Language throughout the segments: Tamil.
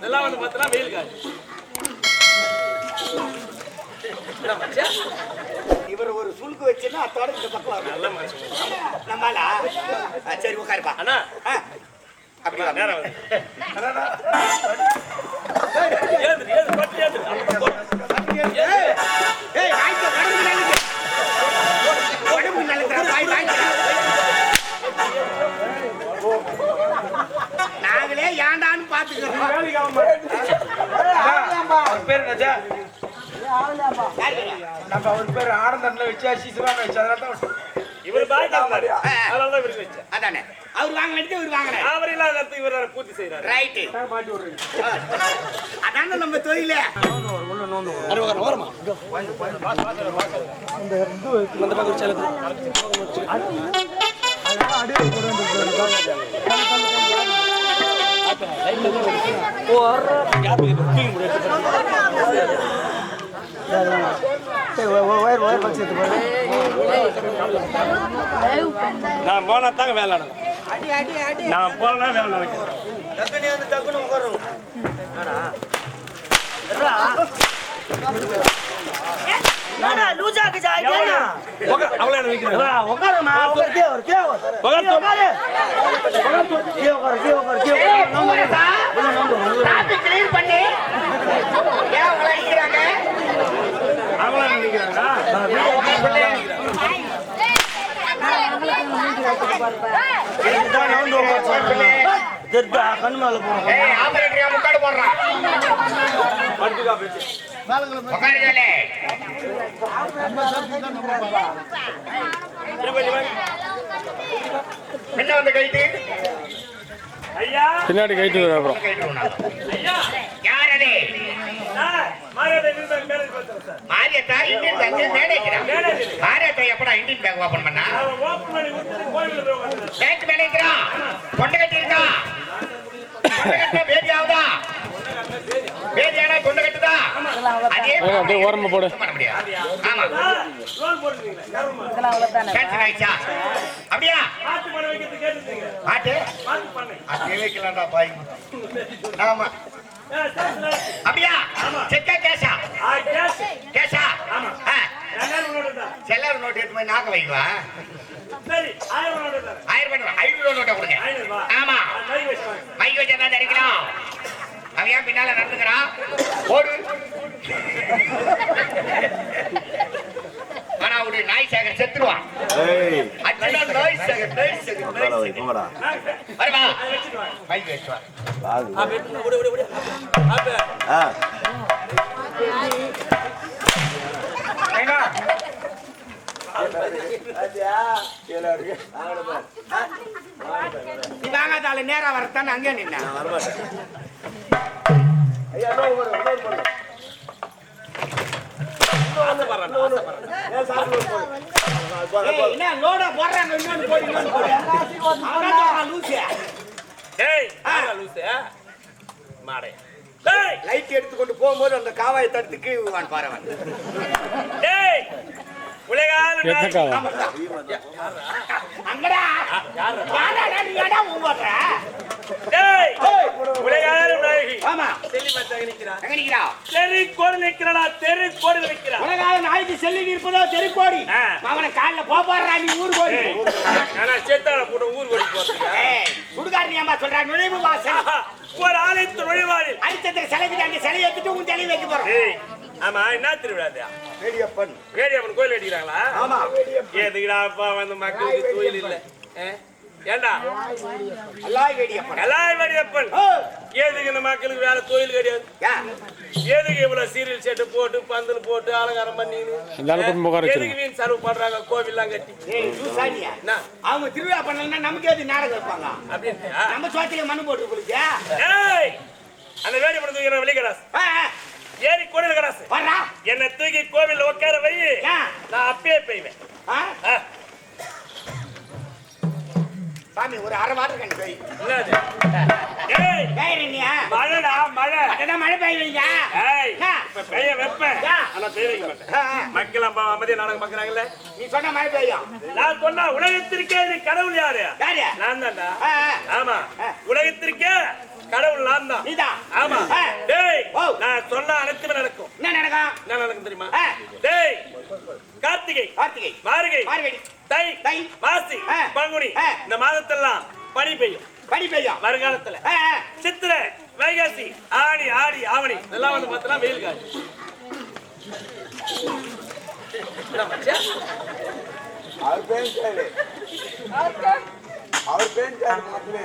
இதெல்லாம் வந்து பார்த்தா வெயில் மச்சான்? இவர் ஒரு சுருக்கு வச்சுன்னா அத்தோட இந்த பக்கம் நல்ல மனுஷன். நம்மளா? சரி உட்காருப்பா. அண்ணா. அப்படி. நேரம் பட்டு ஏது ஏய், ஏய், பேர் என்னச்சா? நம்ம அவர் பேர் ஆனந்தன்ல வச்சா சிசுவாங்க வச்சு அதனால தான் இவர் அதனால தான் இவருக்கு வச்சேன் அதானே. அவர் வாங்கினது இவர் வாங்கினார். அவர் இல்லாத இவர் பூர்த்தி செய்யறாரு ரைட்டு. மாட்டி விடுறீங்க. அதான நம்ம தொழில. நான் போனா தாங்க வேலை நடக்கும். நான் போனா வேலை நடக்கும். என்னடா லூசா கிச்சா கேனா உக்கா- அவளே என்ன வைக்கிறேன் உட்காருமா உட்காரு. உட்காரு. கே உட்காரு கே உட்காரு கே உட்காரு நம்பர் டிராபிக் கிளியர் பண்ணி ஏன் உங்களை அடிக்கிறாங்க அவளே என்ன நினைக்கிறாங்க தெர்தா கண்மால போறோம் ஏய் ஆபரேட்டர் முக்காடு போடுறான் படுத்துக்கா பேச்சு உட்காருங்களே திருப்பதி வாங்க. என்ன வந்து கைட்டு. ஐயா. பின்னாடி கைட்டு அப்புறம். யார் அது? மாரியத்தா இந்தியன் பேங்க் மேனேஜரா. மாரியத்தா எப்படா இந்தியன் பேங்க் ஓபன் பண்ணா. பேங்க் மேனேஜரா? கொண்ட கட்டி இருக்கா பேதி ஆகுதா பேதி ஆனா கொண்ட கட்டுதா? அதே அப்படியே ஓரமா போடு. ஆமா. கேன்சல் ஆயிடுச்சா அப்படியா? பண்ணை. அதே வைக்கலாம்டா பாய். ஆமா. அப்படியா? செக்கா கேஷா? ஆ, கேஷ். செல்லார் நோட்டு எடுத்து போய் நாக்க வைக்குவா சரி, ஆயிரம் ரூபாய் ஐநூறு நோட்டை கொடுங்க. ஆமா. ஆ, கை வச்சு தான் தெரிக்கலாம் அவன் ஏன் பின்னால நடந்துக்கிறான் ஓடு. ஆனா அவனுடைய நாய் சேகர் செத்துருவான். நாய் சேகர் நாய் சேகர் வருமா. மைக். ஆப்பு. நீ வாங்காதால நேரா வரத்தான் அங்கே நின்ன என்ன லோடா போடுறாங்க? இன்னொன்னு போடு இன்னொன்னு போடு. அவனா சொல்றான் லூசு. டேய், யாரா லூசு? மாடை. டேய், லைட் எடுத்துக்கொண்டு போகும்போது அந்த காவாயை தடுத்து கீழ்வான் பாருவன். டேய், உலகால எத்தனை நாய். காவா? அங்கடா. யாரா? நீ ஏடா ஊம்புற நாயகி. ஆமா நிக்கிறா. நிக்கிறா தெரு கோடி நிக்கிறடா, தெரு கோடி நிக்கிறா. செல்லி இருப்பதோ தெருக்கோடி ஆ. அவனை காலில் போப்பாடுறா நீ ஊர் கோடி ஆனா சேத்தாள போட்டு ஊர் சுடுகாடு ஏமா சொல்றா நுழைவு வாசல் ஒரு ஆலயத்து நுழைவாளில். அடிச்சதுக்கு சிலைக்கு தாண்டி சிலையை எடுத்துட்டு உன் தலையை வைக்க போறோம் ஆமா என்ன திருவிழா? வேடியப்பன் வேடியம்மன் கோயில் அடிக்கிறாங்களா ஆமா எதுக்குடா அப்பா வந்து மக்களுக்கு கோயில் இல்ல? ஏண்டா? அல்லாய் வேடியப்பன். எதுக்கு இந்த மக்களுக்கு வேற கோயில் கிடையாது. எதுக்கு இவ்வளவு சீரியல் செட்டு போட்டு பந்தல் போட்டு அலங்காரம் பண்ணி இந்த ஆளு குடும்பம் உட்கார எதுக்கு வீண் சர்வ் பண்றாங்க? கோவில்லாம் கட்டி. அவங்க திருவிழா பண்ணலன்னா நமக்கு எது நாடகம் வைப்பாங்க? அப்படின்ட்டு நம்ம சோத்திலே மண்ணு போட்டு ஏய் அந்த வேடியம்மன் தூக்கிற வெளிக்கடாஸ் ஏறி கோயில் கடாஸ் என்னை தூக்கி கோவில் உட்கார வை. நான் அப்பயே பெய்வேன். சாமி ஒரு அரை வாட்டர் கண்ணு போய். மழைடா மழை. அதான் மழை? இப்ப பெய்ய வைப்பேன். ஆனா பெய்ய வைக்க மாட்டேன். மக்கள் நம்ம அமைதியா நாடகம் பாக்குறாங்கல்ல நீ சொன்ன மழை பெய்யும் நான் சொன்னா உலகத்திற்கே நீ கடவுள் யாரு? நான் தான்டா. ஆமா. உலகத்திற்கே கடவுள் நான் தான். நீதான் ஆமா ஆ. டேய் ஓ. நான் சொன்ன அனைத்துமே நடக்கும் என்ன நடக்கும் என்ன நடக்கும் தெரியுமா ஆ. டேய் கார்த்திகை கார்த்திகை மார்கழி தை தை, மாசி. பங்குனி. இந்த மாதத்தெல்லாம் பனி பெய்யும். பனி பெய்யும். ஆ. சித்திரை வைகாசி ஆடி ஆடி ஆவணி இதெல்லாம் வந்து பார்த்தா வெயில் காலம்? அவர் பேஞ்சாரு அவர் மாத்திலே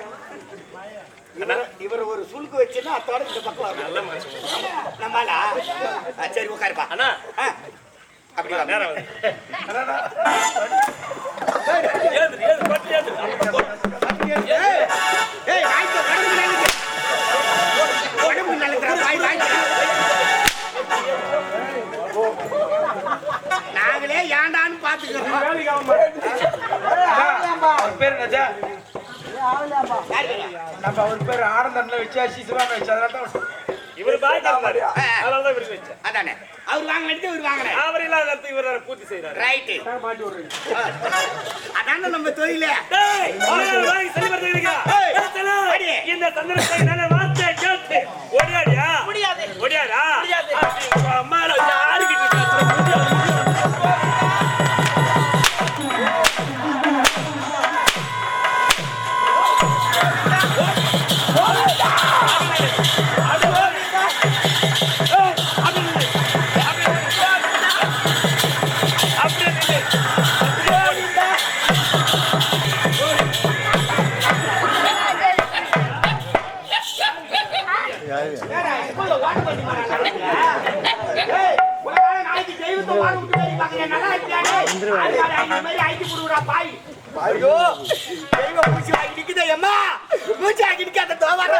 இவர் ஒரு சுருக்கு வச்சுன்னா அத்தோட இந்த பக்கம் சரி உட்காருப்பா. அண்ணா. ஆ, அப்படி வா. நேரம். ஏது, ஏது, கொட்டு, ஏது. ஏய். நாங்களே ஏண்டான்னு பாத்துக்கிறோம் பேர் என்னச்சா நம்ம அவர் பேர் ஆனந்தன்ல வச்சா சிசுவாங்க வச்சு. இவரு பாய்க்கா இருந்தாரு. அதனாலதான் இவருக்கு வச்சேன். அதானே. அவர் வாங்க எடுத்து இவர் வாங்கினேன் அவர் இல்லாத இடத்துக்கு இவர் பூர்த்தி செய்றாரு. ரைட்டு மாட்டி விடுறீங்க. அதான நம்ம தொழில. இந்த சந்தர்ப்பத்தை நல்ல வார்த்தை கேட்டு. ஓடியாடியா? ஓடியாடா? அப்படி உங்க அம்மால வச்சு ஐயோ தெய்வம் மூச்சு வாங்கி நிக்குதே அம்மா. மூச்சு வாங்கி நிக்காத தோவார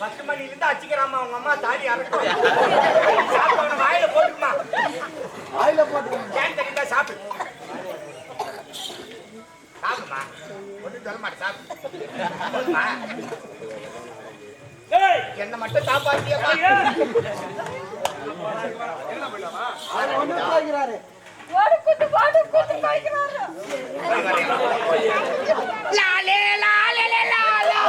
பத்து மணில இருந்து அச்சிக்கிறாமா உங்க அம்மா தாடி அரைக்கும் சாப்பிட்டு வாயில போட்டுக்குமா. வாயில போட்டு ஏன் தெரியுதா சாப்பிடு. சாப்பிடுமா? ஒன்றும் சொல்ல மாட்டேன் சாப்பிடு. போதுமா? டேய், என்ன மட்டும் லாலே லாலே லாலா?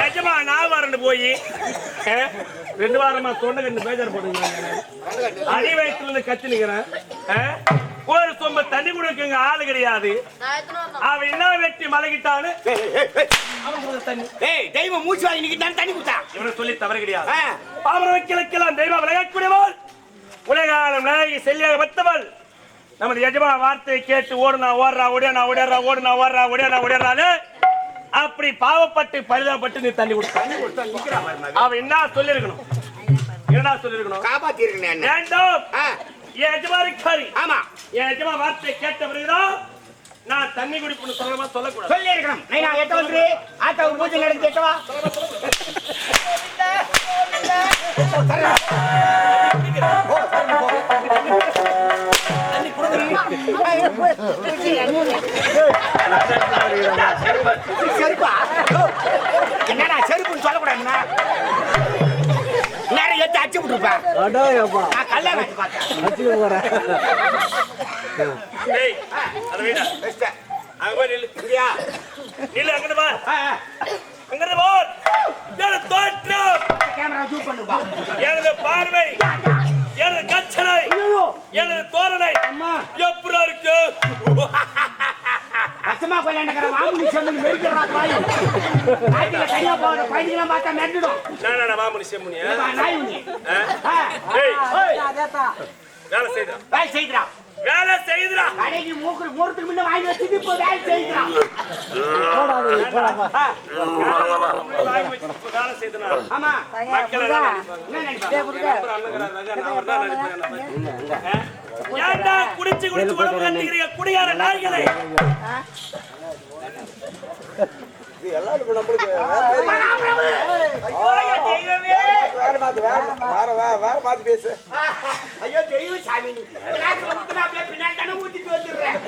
எஜமா நான் வரண்டு போய் ரெண்டு வாரமா தொண்டை கண்டு பேஜர் போட்டுங்க அடி வயிற்றுல இருந்து கத்தி நிக்கிறேன். அஹ், ஒரு சொம்ப தண்ணி குடிக்கங்க ஆளு கிடையாது. நான் எத்தனை வரணும் அவன் என்ன வெட்டி மலகிட்டான்னு தெய்வம் மூச்சு வாங்கி நிக்கிட்டான் தண்ணி குத்தா இவனை சொல்லி தவறு கிடையாது. ஆ. பாமரவை கிழக்கெல்லாம் தெய்வம் விலகக்கூடியவள். உலகாலம் நாயகி செல்லியாக பத்தவள் நமது எஜமா வார்த்தையை கேட்டு ஓடுனா ஓடுறா ஓடியா ஓடியா ஓடுனா ஓடுறா ஓடியா ஓடியாரு அப்படி பாவப்பட்டு பரிதாபப்பட்டு நீ தண்ணி கொடுத்த. அவன் என்ன சொல்லிருக்கணும் என்ன? சொல்லிருக்கணும் காப்பாத்தி இருக்கேன் என் எஜமானிக்காரி ஆமா. என் எஜமா வார்த்தையை கேட்ட பிறகுதான் நான் தண்ணி குடிப்புன்னு சொல்லமா சொல்லக்கூடாது. சொல்லி இருக்கணும் நைனா எட்ட வந்து ஆத்தா பூஜை நடந்து எட்டவா செருப்பா என்னடா செருப்புன்னு சொல்லக்கூடாதுண்ணா? நேரம் எடுத்து அச்சு விட்டுருப்பா அடாயப்பா. நான் கல்யாணம் வச்சு பார்த்தேன். வச்சுக்க போறேன் டேய் அதை வீடா. வச்சிட்டேன். அங்க போய் நில்லு. இங்கயா? நில்லு அங்கிட்டு பார் பாய் கையா பார்த்தா நான் மாமனி நாய் வேலை செய்தா வேலை செய்கிறா வேலை செய்துடா. கடைக்கு மூக்கு முன்ன வாங்கி வச்சுட்டு இப்போ வேலை வேலை செய்தனா ஆமா. மக்கள். என்ன நினைப்பாங்க. ஏன்டா குடிச்சு குடிச்சு உடம்பு கட்டிக்கிறீங்க குடியார நாய்களே? எல்லாரும் நம்மளுக்கு வேற வேற வேற மாத்தி பேசு ஐயோ தெய்வ சாமி பின்னாடி தானே ஊத்திட்டு வந்துடுறேன்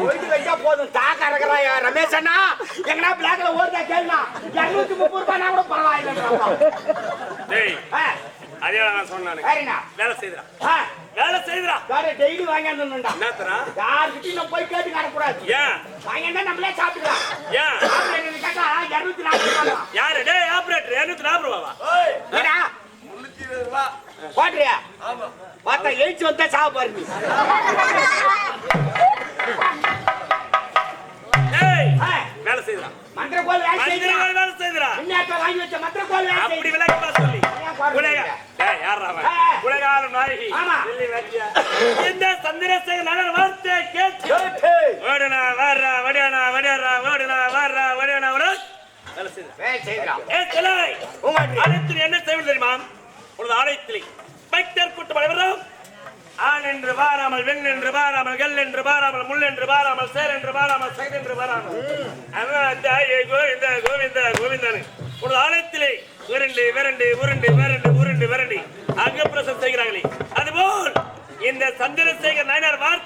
ஒழுங்கு வச்சா போதும் தாக்க இறக்குறாயா ரமேஷ் அண்ணா எங்கடா பிளாக்ல ஓடுதா கேளுனா இருநூத்தி முப்பது ரூபாய்னா கூட ஆ, அதே நான் சொன்னானு வேலை ஆ, வேலை செய்துடா. வேற டெய்லி வாங்கியாந்துடா என்னத்தரா யார்கிட்டயும் நம்ம போய் கேட்டு நடக்கூடாது ஏன்? வாங்கினா நம்மளே சாப்பிட்டுக்கலாம். ஏன்? ஆம்பளைங்களுக்கு கேட்டா இருநூத்தி நாற்பது ரூபா யாரு? டேய் ஆபரேட்டர் இருநூத்தி நாற்பது ரூபாவா ஏடா போட்டுறியா? பார்த்தா எழுச்சி வந்தா சாவ ஆலயத்திலே. பக்தர் கூட்டம் அனைவரும் ஆண் என்று பாராமல் வெண் என்று பாராமல் கல் என்று பாராமல் முள் என்று பாராமல் சேர் என்று பாராமல் சைட் என்று பாராமல் அதான் கோவிந்தா ஏ கோவிந்த கோவிந்த கோவிந்தன். உனது ஆலயத்திலே விரண்டு விரண்டு உருண்டு விரண்டு உருண்டு விரண்டு. அங்கப்பிரசம் செய்கிறார்களே. அதுபோல் இந்த சந்திரசேகர் நாயனார் வார்த்தை